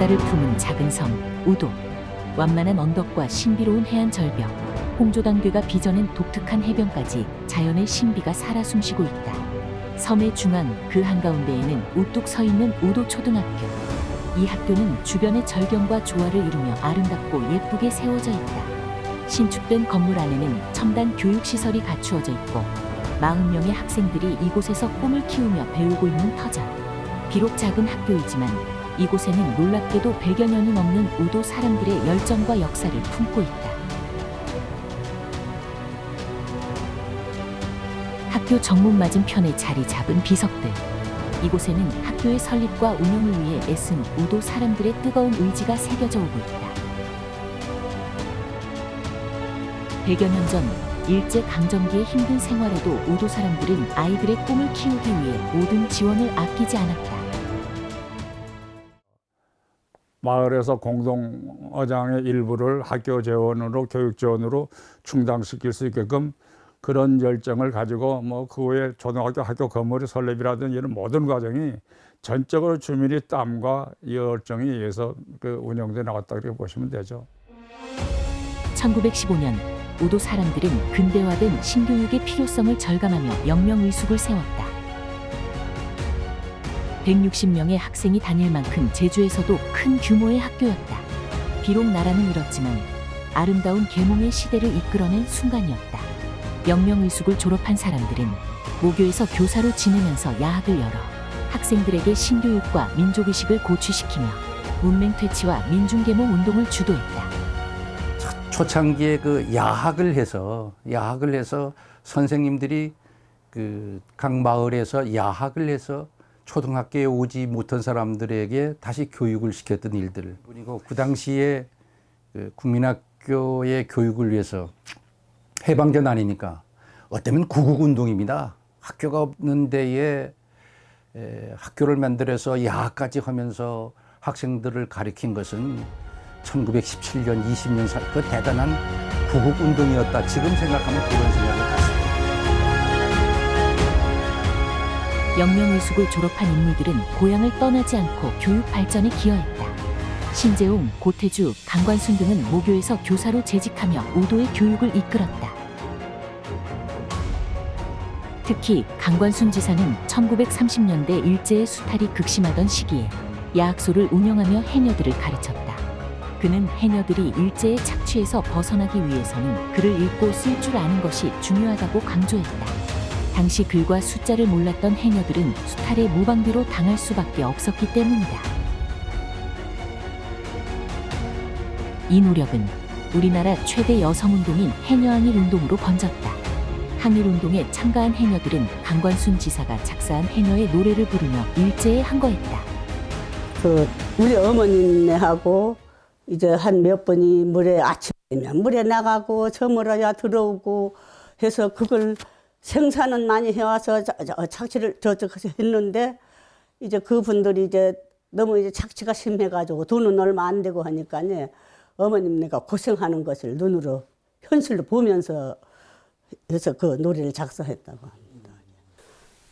바다를 품은 작은 섬 우도. 완만한 언덕과 신비로운 해안 절벽 홍조당교가 빚어낸 독특한 해변까지 자연의 신비가 살아 숨쉬고 있다. 섬의 중앙 그 한가운데에는 우뚝 서 있는 우도 초등학교. 이 학교는 주변의 절경과 조화를 이루며 아름답고 예쁘게 세워져 있다. 신축된 건물 안에는 첨단 교육시설이 갖추어져 있고 40명의 학생들이 이곳에서 꿈을 키우며 배우고 있는 터전. 비록 작은 학교이지만 이곳에는 놀랍게도 100여 년이 넘는 우도 사람들의 열정과 역사를 품고 있다. 학교 정문 맞은편에 자리 잡은 비석들. 이곳에는 학교의 설립과 운영을 위해 애쓴 우도 사람들의 뜨거운 의지가 새겨져 오고 있다. 100여 년 전 일제 강점기의 힘든 생활에도 우도 사람들은 아이들의 꿈을 키우기 위해 모든 지원을 아끼지 않았다. 마을에서 공동어장의 일부를 학교 재원으로 교육 재원으로 충당시킬 수 있게끔 그런 열정을 가지고 뭐 그 후에 초등학교 학교 건물의 설립이라든지 이런 모든 과정이 전적으로 주민의 땀과 열정에 의해서 그 운영돼 나갔다 이렇게 보시면 되죠. 1915년 우도 사람들은 근대화된 신교육의 필요성을 절감하며 영명의숙을 세웠다. 160명의 학생이 다닐 만큼 제주에서도 큰 규모의 학교였다. 비록 나라는 잃었지만 아름다운 계몽의 시대를 이끌어낸 순간이었다. 영명의숙을 졸업한 사람들은 모교에서 교사로 지내면서 야학을 열어 학생들에게 신교육과 민족의식을 고취시키며 문맹 퇴치와 민중계몽 운동을 주도했다. 초창기에 그 야학을 해서 야학을 해서 선생님들이 그 각 마을에서 야학을 해서 초등학교에 오지 못한 사람들에게 다시 교육을 시켰던 일들 그리고 그 당시에 그 국민학교의 교육을 위해서 해방전 아니니까 어쩌면 구국운동입니다. 학교가 없는 데에 에, 학교를 만들어서 야학까지 하면서 학생들을 가리킨 것은 1917년, 20년 사, 그 대단한 구국운동이었다. 지금 생각하면 그런 생각을 영명의숙을 졸업한 인물들은 고향을 떠나지 않고 교육 발전에 기여했다. 신재웅, 고태주, 강관순 등은 모교에서 교사로 재직하며 우도의 교육을 이끌었다. 특히 강관순 지사는 1930년대 일제의 수탈이 극심하던 시기에 야학소를 운영하며 해녀들을 가르쳤다. 그는 해녀들이 일제의 착취에서 벗어나기 위해서는 글을 읽고 쓸 줄 아는 것이 중요하다고 강조했다. 당시 글과 숫자를 몰랐던 해녀들은 수탈의 무방비로 당할 수밖에 없었기 때문이다. 이 노력은 우리나라 최대 여성운동인 해녀항일 운동으로 번졌다. 항일 운동에 참가한 해녀들은 강관순 지사가 작사한 해녀의 노래를 부르며 일제에 항거했다. 그 우리 어머니네하고 이제 한 몇 번이 물에 아침이면 물에 나가고 저물어야 들어오고 해서 그걸 생산은 많이 해와서 자- 자- 착취를 저쪽 했는데 이제 그분들이 이제 너무 이제 착취가 심해가지고 돈은 얼마 안 되고 하니까 어머님 네가 고생하는 것을 눈으로 현실로 보면서 해서 그 노래를 작사했다고 합니다.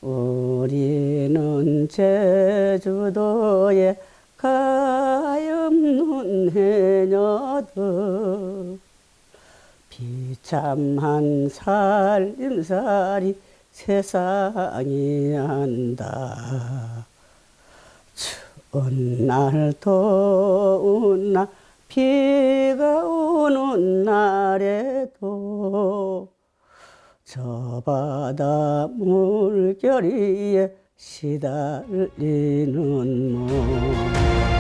우리는 제주도에 가엾는 해녀들 비참한 살림살이 세상이 한다. 추운 날 더운 날 비가 오는 날에도 저 바다 물결이에 시달리는 몸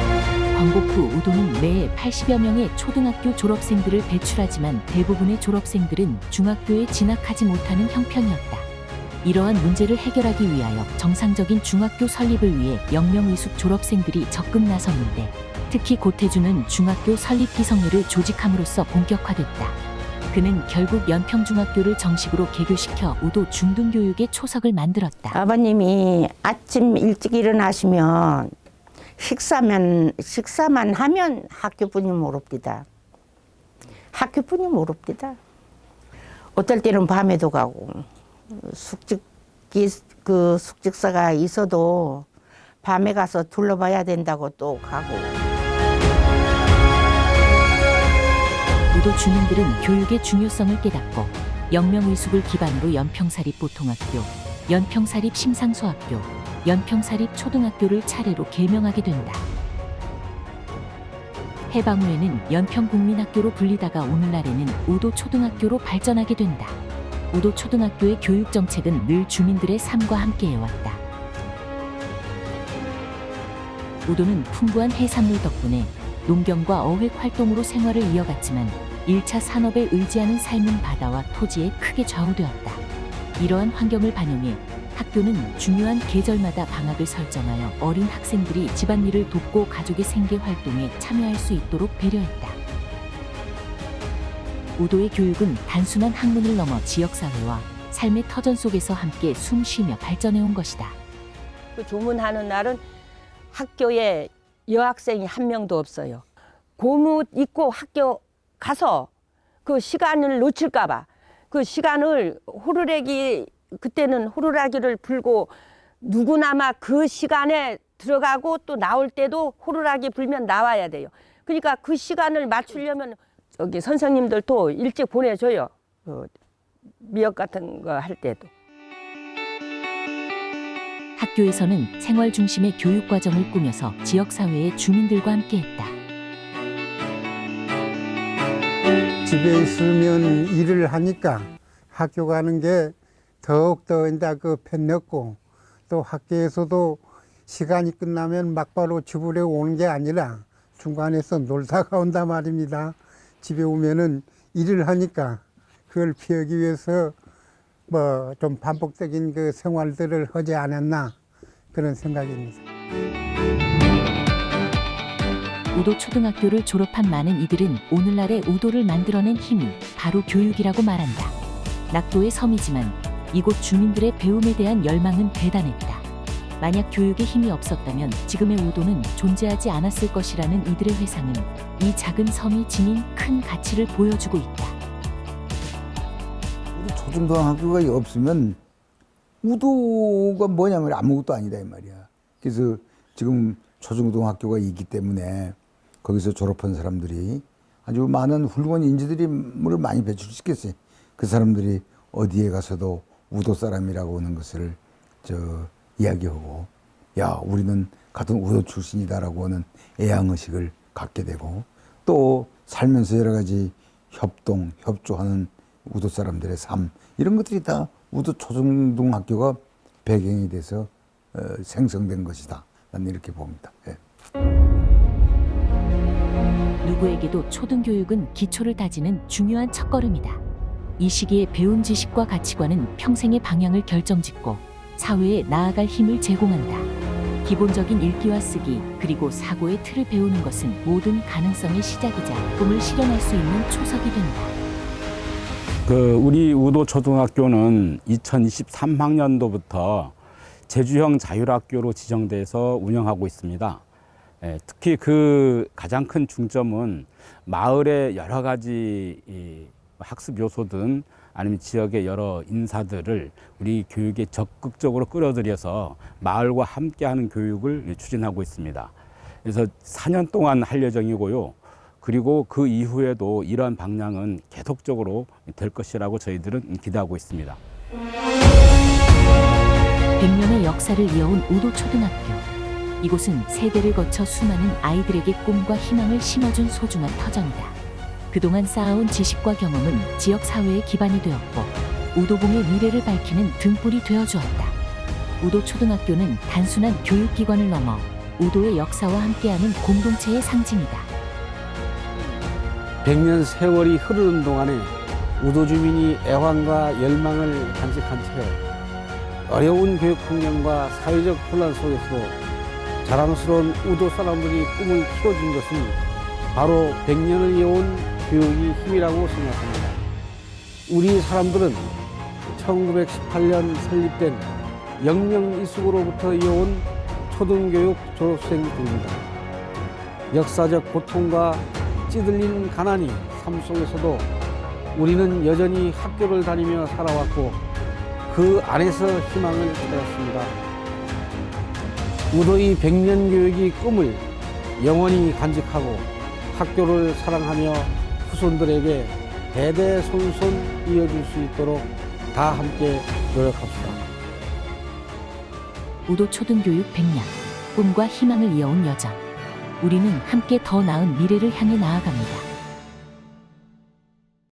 광복 후 우도는 매해 80여 명의 초등학교 졸업생들을 배출하지만 대부분의 졸업생들은 중학교에 진학하지 못하는 형편이었다. 이러한 문제를 해결하기 위하여 정상적인 중학교 설립을 위해 영명의숙 졸업생들이 적극 나섰는데 특히 고태주는 중학교 설립 기성회를 조직함으로써 본격화됐다. 그는 결국 연평중학교를 정식으로 개교시켜 우도 중등교육의 초석을 만들었다. 아버님이 아침 일찍 일어나시면 식사면 식사만 하면 학교뿐이 모릅디다. 학교뿐이 모릅디다. 어떨 때는 밤에도 가고 숙직기 그 숙직사가 있어도 밤에 가서 둘러봐야 된다고 또 가고. 우도 주민들은 교육의 중요성을 깨닫고 영명의숙을 기반으로 연평사립 보통학교, 연평사립 심상소학교, 연평사립 초등학교를 차례로 개명하게 된다. 해방 후에는 연평국민학교로 불리다가 오늘날에는 우도 초등학교로 발전하게 된다. 우도 초등학교의 교육 정책은 늘 주민들의 삶과 함께 해왔다. 우도는 풍부한 해산물 덕분에 농경과 어획 활동으로 생활을 이어갔지만 1차 산업에 의지하는 삶은 바다와 토지에 크게 좌우되었다. 이러한 환경을 반영해 학교는 중요한 계절마다 방학을 설정하여 어린 학생들이 집안일을 돕고 가족의 생계 활동에 참여할 수 있도록 배려했다. 우도의 교육은 단순한 학문을 넘어 지역사회와 삶의 터전 속에서 함께 숨 쉬며 발전해온 것이다. 그 조문하는 날은 학교에 여학생이 한 명도 없어요. 고무 입고 학교 가서 그 시간을 놓칠까봐 그 시간을 호루라기 그때는 호루라기를 불고 누구나마 그 시간에 들어가고 또 나올 때도 호루라기 불면 나와야 돼요. 그러니까 그 시간을 맞추려면 저기 선생님들도 일찍 보내줘요. 그 미역 같은 거 할 때도. 학교에서는 생활 중심의 교육 과정을 꾸며서 지역 사회의 주민들과 함께했다. 집에 있으면 일을 하니까 학교 가는 게 더욱더 이제 그 편렸고 또 학교에서도 시간이 끝나면 막바로 집으로 오는 게 아니라 중간에서 놀다가 온단 말입니다. 집에 오면은 일을 하니까 그걸 피하기 위해서 뭐 좀 반복적인 그 생활들을 하지 않았나 그런 생각입니다. 우도 초등학교를 졸업한 많은 이들은 오늘날의 우도를 만들어낸 힘이 바로 교육이라고 말한다. 낙도의 섬이지만 이곳 주민들의 배움에 대한 열망은 대단했다. 만약 교육의 힘이 없었다면 지금의 우도는 존재하지 않았을 것이라는 이들의 회상은 이 작은 섬이 지닌 큰 가치를 보여주고 있다. 우리 초중고등학교가 없으면 우도가 뭐냐면 아무것도 아니다 이 말이야. 그래서 지금 초중고등학교가 있기 때문에 거기서 졸업한 사람들이 아주 많은 훌륭한 인재들이 를 많이 배출시켰어요. 그 사람들이 어디에 가서도 우도 사람이라고 하는 것을 저 이야기하고 야 우리는 같은 우도 출신이다라고 하는 애양의식을 갖게 되고 또 살면서 여러 가지 협동 협조하는 우도 사람들의 삶 이런 것들이 다 우도 초중등학교가 배경이 돼서 어, 생성된 것이다. 나는 이렇게 봅니다. 예. 누구에게도 초등교육은 기초를 다지는 중요한 첫걸음이다. 이 시기에 배운 지식과 가치관은 평생의 방향을 결정짓고 사회에 나아갈 힘을 제공한다. 기본적인 읽기와 쓰기 그리고 사고의 틀을 배우는 것은 모든 가능성의 시작이자 꿈을 실현할 수 있는 초석이 된다. 그 우리 우도 초등학교는 2023학년도부터 제주형 자율학교로 지정돼서 운영하고 있습니다. 예, 특히 그 가장 큰 중점은 마을의 여러 가지 이 학습 요소든 아니면 지역의 여러 인사들을 우리 교육에 적극적으로 끌어들여서 마을과 함께하는 교육을 추진하고 있습니다. 그래서 4년 동안 할 예정이고요. 그리고 그 이후에도 이러한 방향은 계속적으로 될 것이라고 저희들은 기대하고 있습니다. 100년의 역사를 이어온 우도 초등학교. 이곳은 세대를 거쳐 수많은 아이들에게 꿈과 희망을 심어준 소중한 터전이다. 그동안 쌓아온 지식과 경험은 지역 사회의 기반이 되었고 우도봉의 미래를 밝히는 등불이 되어 주었다. 우도 초등학교는 단순한 교육기관을 넘어 우도의 역사와 함께하는 공동체의 상징이다. 100년 세월이 흐르는 동안에 우도 주민이 애환과 열망을 간직한 채 어려운 교육 환경과 사회적 혼란 속에서도 자랑스러운 우도 사람들이 꿈을 키워준 것은 바로 100년을 이어온 교육이 힘이라고 생각합니다. 우리 사람들은 1918년 설립된 영명이숙으로부터 이어온 초등교육 졸업생들입니다. 역사적 고통과 찌들린 가난이 삶 속에서도 우리는 여전히 학교를 다니며 살아왔고 그 안에서 희망을 찾았습니다. 우도의 백년 교육의 꿈을 영원히 간직하고 학교를 사랑하며 후손들에게 대대손손 이어줄 수 있도록 다 함께 노력합시다. 우도 초등교육 100년 꿈과 희망을 이어온 여정 우리는 함께 더 나은 미래를 향해 나아갑니다.